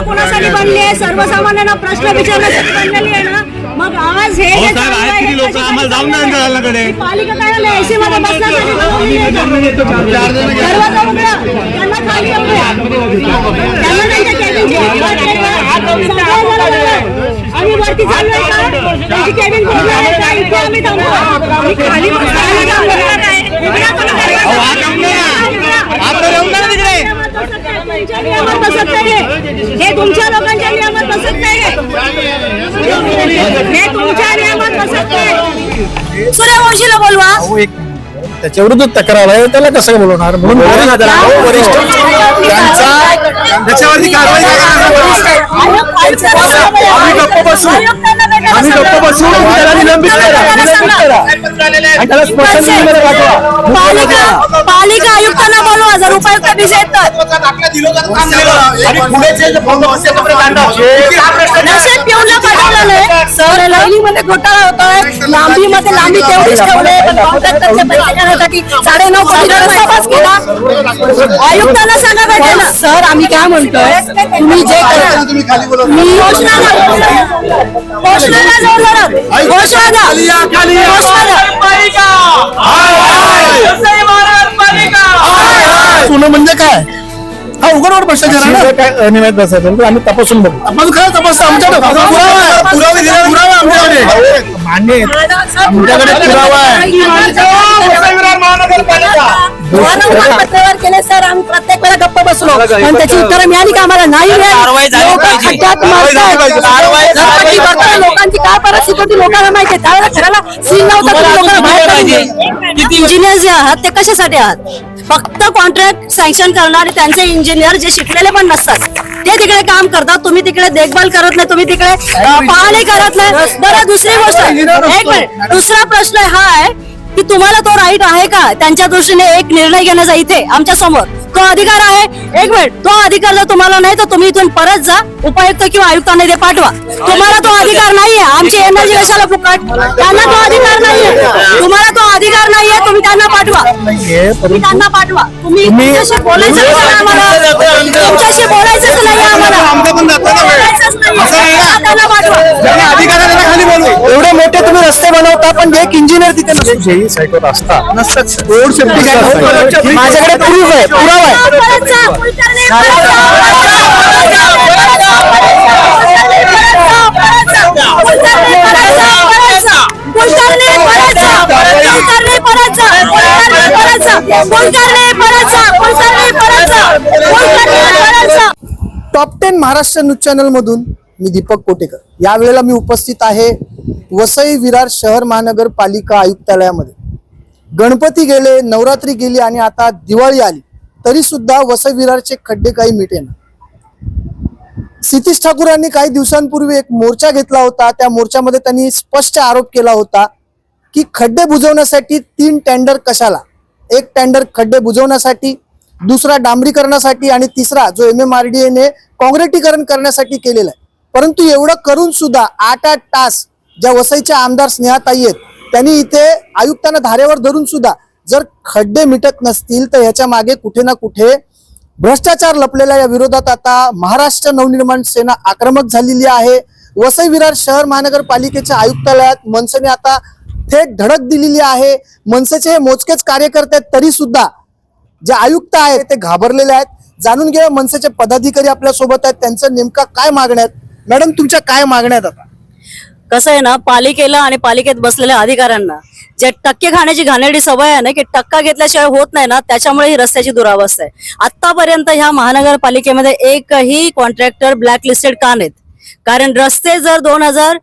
पालिका कोणासाठी बनली आहे सर्वसामान्यांना प्रश्न विचारण्यासाठी बनलेली आहे ना मग आज हे जे चालू आहे, किती लोकं? आम्हाला जाऊन. ही पालिका काय एसी मध्ये बसण्यासाठी बनवलेली आहे का? दरवाजा उघडा. त्यांना खाली येऊ द्या. त्यांना त्यांच्या cabin ची वाट आहे का? सगळ्यांना बघा. आम्ही वरती चाललोय का त्यांची केबिन खोलणार आहे का इथे आम्ही थांबू आम्ही खाली बसणार आहे इकडे कोणी अहो, आत येऊन द्या. आत तर येऊन द्या ना तिकडे. तुमच्या नियमात बसत नाही हे. हे तुमच्या लोकांच्या नियमात बसत नाही हे. हे तुमच्या नियमात बसत नाही सूर्यवंशीला बोलवा. त्याच्या विरुद्ध तक्रार आहे त्याला कसं बोलवणार? म्हणून बोलू ना त्याला. अहो, वरिष्ठ त्यांचा त्याच्यावरती कारवाई करा आम्ही गप्प बसू आम्ही गप्प बसू आणि त्याला निलंबित करा. निलंबित करा. आणि त्याला स्मशानभूमीमध्ये पाठवा. पालिका पालिका आयुक्तांना बोलवा. जर उपायुक्त पिऊनला पाठवलेलं आहे. सर लाईनीमध्ये घोटाळा होतोय. लांबीमध्ये लांबी तेवढीच ठेवले पण कॉन्ट्रॅक्टरचे पैसे घेण्यासाठी साडेनऊ कोटी रस्ता पास केला आयुक्तांना सांगा ना सर आम्ही काय म्हणतोय? तुम्ही जे करा. मी घोषणा द्या. घोषणा द्या जोरदारात. घोषणा द्या. घोषणा द्या. सोनं म्हणजे काय हा उघडवर भ्रष्टाचार आहे ना काय अनियमित बसायचं तर आम्ही तपासून बघू आपण काय तपासतो आमच्याकडे पुरावा आहे. पुरावे दिले पुरावा आहे आमच्याकडे मान्य आहे. आमच्याकडे पुरावा आहे पत्रावर केले सर. आम्ही प्रत्येक वेळा गप्प बसलो. पण त्याची उत्तरं मिळाली का आम्हाला? नाही कारवाई मिळाली. झाली. लोकं पाहिजे. खड्ड्यात कारवाई झाली. मारतायत. पाहिजे. कारवाई गणपती झाली. बघताय, पाहिजे. लोकांची काय परिस्थिती होती लोकांना माहिती आहे. त्यावेळेला घराला सील नव्हता तरी लोकांना बाहेर काढून किती इंजिनियर जे आहात ते कशासाठी आहात? फक्त कॉन्ट्रॅक्ट सँक्शन करणारे त्यांचे इंजिनियर जे शिकलेले पण नसतात. ते तिकडे काम करतात. तुम्ही तिकडे देखभाल करत नाही तुम्ही तिकडे अं, पाहणी करत नाही. बरं दुसरी गोष्ट. एक मिनिट. दुसरा प्रश्न हा आहे. की तुम्हाला तो राईट आहे का? त्यांच्या दृष्टीने एक निर्णय घेण्याचा इथे आमच्यासमोर. तो अधिकार आहे. एक मिनिट तो अधिकार जर तुम्हाला नाही तर तुम्ही इथून परत जा. उपायुक्त किंवा आयुक्तांना ते पाठवा. तुम्हाला तो अधिकार नाहीये. आमची एनर्जी कशाला फुकट? त्यांना तो अधिकार नाहीये. तुम्हाला तो अधिकार नाहीये. तुम्ही त्यांना पाठवा तुम्ही त्यांना पाठवा तुम्ही तुमच्याशी बोलायचं नाही आम्हाला तुमच्याशी बोलायचंच नाही आम्हाला पाठवा खाली बोलू एवढे मोठे तुम्ही रस्ते बनवता पण एक इंजिनियर तिथे नसतो सायकल असतात नसतात रोड सेफ्टी माझ्याकडे प्रूफ आहे पुरावा आहे परत जा, परत जा, परत जा, परत जा, परत जा. Top ten Maharashtra news channel मधून मी दीपक कोटेकर. यावेळेला मी उपस्थित आहे वसई विरार शहर महानगरपालिका आयुक्तालयामध्ये. गणपती गेले नवरात्री गेली आणि आता दिवाळी आली. तरी सुद्धा वसई विरारचे खड्डे काही मिटेना सितीश ठाकूर यांनी काही दिवसांपूर्वी एक मोर्चा घेतला होता. त्या मोर्चामध्ये त्यांनी स्पष्ट आरोप केला होता. की खड्डे बुजवण्यासाठी तीन टेंडर कशाला? एक टेंडर खड्डे बुजवण्यासाठी दुसरा डांबरीकरणासाठी आणि तिसरा जो एम एम आर डी एने काँग्रेटीकरण करण्यासाठी केलेला आहे. परंतु एवढं करून सुद्धा आठ आठ तास ज्या वसईच्या आमदार स्नेहाताई आहेत त्यांनी इथे आयुक्तांना धारेवर धरून सुद्धा जर खड्डे मिटत नसतील तर ह्याच्या मागे कुठे ना कुठे भ्रष्टाचार लपलेल्या या विरोधात. आता महाराष्ट्र नवनिर्माण सेना आक्रमक झालेली आहे. वसई विरार शहर महानगरपालिकेच्या आयुक्तालयात मनसेने आता थेट धडक दिलेली आहे. मनसेचे हे मोजकेच कार्यकर्ते आहेत तरी सुद्धा जे आयुक्त आहेत ते घाबरलेले आहेत. जाणून घेऊया मनसेचे पदाधिकारी आपल्यासोबत आहेत. त्यांचं नेमका काय मागण्या आहेत? मॅडम तुमच्या काय मागण्या आहेत आता? कसं आहे ना पालिकेला आणि पालिकेत बसलेल्या अधिकाऱ्यांना जे टक्के खाण्याची घाणेरडी सवय आहे ना की टक्का घेतल्याशिवाय होत नाही ना त्याच्यामुळे ही रस्त्याची दुरावस्था आहे. आतापर्यंत ह्या महानगरपालिकेमध्ये एकही कॉन्ट्रॅक्टर ब्लॅक लिस्टेड का नाहीत? कारण रस्ते जर दोन हजार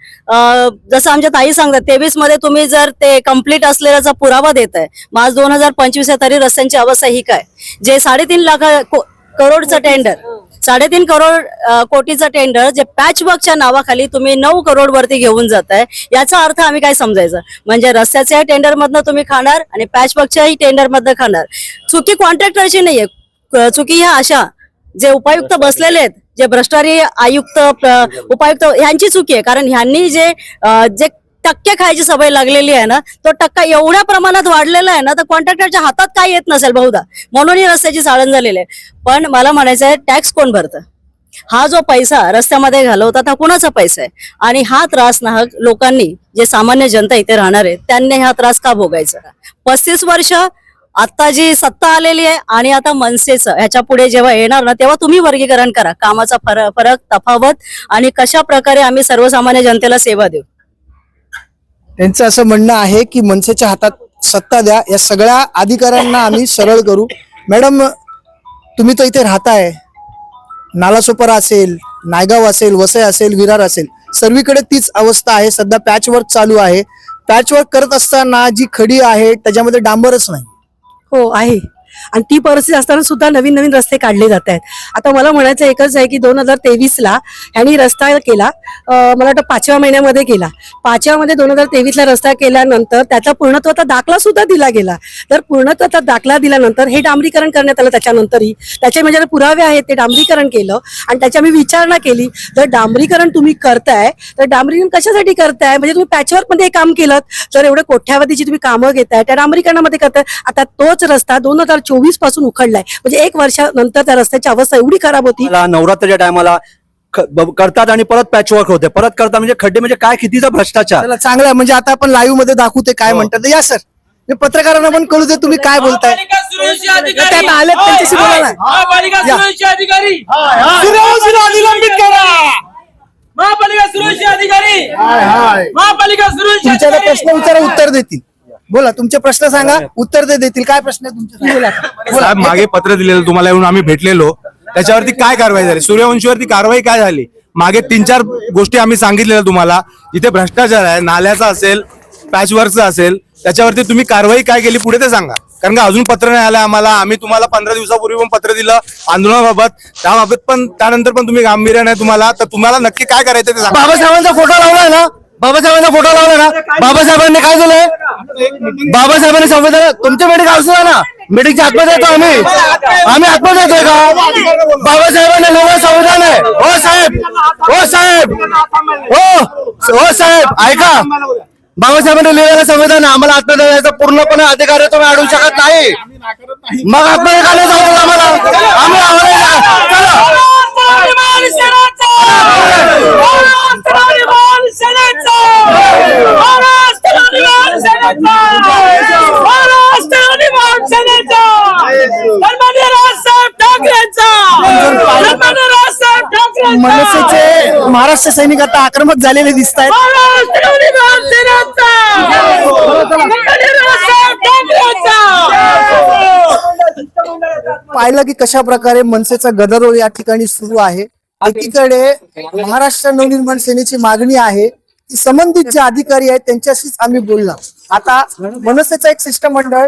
जसं आमच्या ताई सांगतात तेवीसमध्ये तुम्ही जर ते कंप्लीट असलेल्याचा पुरावा देत आहे मग दोन हजार पंचवीस आहे तरी रस्त्यांची अवस्था ही काय? जे साडेतीन लाख करोडचं टेंडर साडेतीन करोड कोटीचं टेंडर जे पॅच वर्कच्या नावाखाली तुम्ही नऊ करोड वरती घेऊन जाताय याचा अर्थ आम्ही काय समजायचं? म्हणजे रस्त्याच्या टेंडर मधनं तुम्ही खाणार आणि पॅच वर्कच्याही टेंडर मधनं खाणार. चुकी कॉन्ट्रॅक्टरची नाहीये. चुकी ह्या अशा जे उपायुक्त बसलेले आहेत जे भ्रष्टाचारी आयुक्त उपायुक्त ह्यांची चुकी आहे. कारण ह्यांनी जे जे टक्के खायची सवय लागलेली आहे ना तो टक्का एवढ्या प्रमाणात वाढलेला आहे ना तर कॉन्ट्रॅक्टरच्या हातात काय येत नसेल बहुधा? म्हणून ही रस्त्याची साळण झालेली आहे. पण मला म्हणायचं आहे टॅक्स कोण भरतं? हा जो पैसा रस्त्यामध्ये घालवतात हा कुणाचा पैसा आहे? आणि हा त्रास नाहक लोकांनी जे सामान्य जनता इथे राहणार आहे त्यांनी हा त्रास का भोगायचा? पस्तीस वर्ष आता जी सत्ता आलेली आहे आणि आता मनसेचं ह्याच्या पुढे जेव्हा येणार ना तेव्हा तुम्ही वर्गीकरण करा. कामाचा फरक फरक तफावत आणि कशा प्रकारे आम्ही सर्वसामान्य जनतेला सेवा देऊ? त्यांचं असं म्हणणं आहे की मनसेच्या हातात सत्ता द्या. या सगळ्या अधिकाऱ्यांना आम्ही सरळ करू. मॅडम तुम्ही तर इथे राहताय. नालासोपारा असेल नायगाव असेल वसई असेल विरार असेल. सर्वीकडे तीच अवस्था आहे. सध्या पॅचवर्क चालू आहे. पॅचवर्क करत असताना जी खडी आहे त्याच्यामध्ये डांबरच नाही. हो आहे. आणि ती परिस्थिती असताना सुद्धा नवीन नवीन रस्ते काढले जात आहेत. आता मला म्हणायचं एकच आहे की दोन हजार तेवीस ला ह्यांनी रस्ता केला मला वाटतं पाचव्या महिन्यामध्ये केला. पाचव्यामध्ये दोन हजार तेवीसला रस्ता केल्यानंतर त्याचा पूर्णत्वाचा दाखला सुद्धा दिला गेला. तर पूर्णत्वाचा दाखला दिल्यानंतर हे डांबरीकरण करण्यात आलं त्याच्यानंतरही. त्याचे म्हणजे पुरावे आहेत ते डांबरीकरण केलं आणि त्याची आम्ही विचारणा केली. जर डांबरीकरण तुम्ही करताय तर डांबरीकरण कशासाठी करताय? म्हणजे तुम्ही पॅचवर्कमध्ये हे काम केलं तर एवढं कोठ्यावधीची तुम्ही कामं घेताय त्या डांबरीकरणामध्ये करताय. आता तोच रस्ता दोन हजार चोवीसपासून उखडलाय. म्हणजे एक वर्षानंतर त्या रस्त्याची अवस्था एवढी खराब होती. नवरात्राच्या टायमाला करतात आणि परत पॅचवर्क होते. परत करतात म्हणजे खड्डे म्हणजे काय कितीचा भ्रष्टाचार? चांगलं आहे. म्हणजे आता आपण लाईव्हमध्ये दाखवू ते काय म्हणतात. या सर मी पत्रकारांना पण कळू दे तुम्ही काय बोलताय. महापालिका सुरक्षा अधिकारी. त्यात आले त्यांच्याशी महापालिका महापालिका प्रश्न विचारा उत्तर देतील. बोला तुमचे प्रश्न सांगा. उत्तर ते देतील. काय प्रश्न आहे तुमचे? बोला. साहेब मागे पत्र दिलेलं तुम्हाला येऊन आम्ही भेटलेलो. त्याच्यावरती काय कारवाई झाली? सूर्यवंशीवरती कारवाई काय झाली? मागे तीन चार गोष्टी आम्ही सांगितलेल्या तुम्हाला. इथे भ्रष्टाचार आहे नाल्याचा असेल पॅचवर्कचा असेल त्याच्यावरती तुम्ही कारवाई काय केली पुढे ते सांगा. कारण का अजून पत्र नाही आलं आम्हाला. आम्ही तुम्हाला पंधरा दिवसापूर्वी पण पत्र दिलं आंदोलनाबाबत. त्याबाबत पण त्यानंतर पण तुम्ही गांभीर्य नाही तुम्हाला तर तुम्हाला नक्की काय करायचं ते सांगा. बाबासाहेबांचा फोटो लावलाय ना? बाबासाहेबांचा फोटो लावलाय ना बाबासाहेबांनी काय केलंय बाबासाहेबांनी संविधान तुमच्या मीटिंग असू ना मीटिंगच्या आतमध्ये येतो आम्ही. आम्ही आतमध्ये येतोय का? बाबासाहेबांनी लिहिलं संविधान आहे. हो साहेब. हो साहेब. हो हो साहेब. ऐका. बाबासाहेबांनी लिहिलेलं संविधान आहे. आम्हाला आतमध्ये जायचं पूर्णपणे अधिकार आहे तुम्ही अडवू शकत नाही. मग आतमध्ये का नाही जाऊ आम्हाला? आम्ही आम्हाला महाराष्ट्र सैनिक आता आक्रमक झालेले दिसत आहेत पाहिलं की कशा प्रकारे मनसेचा गदारोळ या ठिकाणी सुरू आहे. एकीकडे महाराष्ट्र नवनिर्माण सेनेची मागणी आहे की संबंधित जे अधिकारी आहेत त्यांच्याशीच आम्ही बोलणार. आता मनसेचं एक शिष्टमंडळ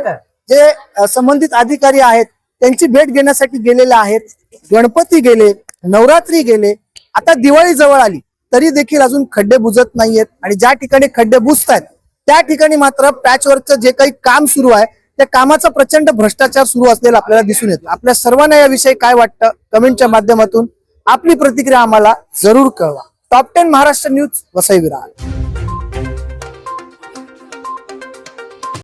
जे संबंधित अधिकारी आहेत त्यांची भेट घेण्यासाठी गेलेले आहेत. गणपती गेले नवरात्री गेले आता दिवाळी जवळ आली तरी देखील अजून खड्डे बुजत नाहीयेत. आणि ज्या ठिकाणी खड्डे बुजतायत त्या ठिकाणी मात्र पॅचवर्कचं जे काही काम सुरू आहे त्या कामाचा प्रचंड भ्रष्टाचार सुरू असलेला आपल्याला दिसून येतो. आपल्या सर्वांना याविषयी काय वाटतं कमेंटच्या माध्यमातून? आपली प्रतिक्रिया आम्हाला जरूर कळवा. Top ten Maharashtra news Vasai Virar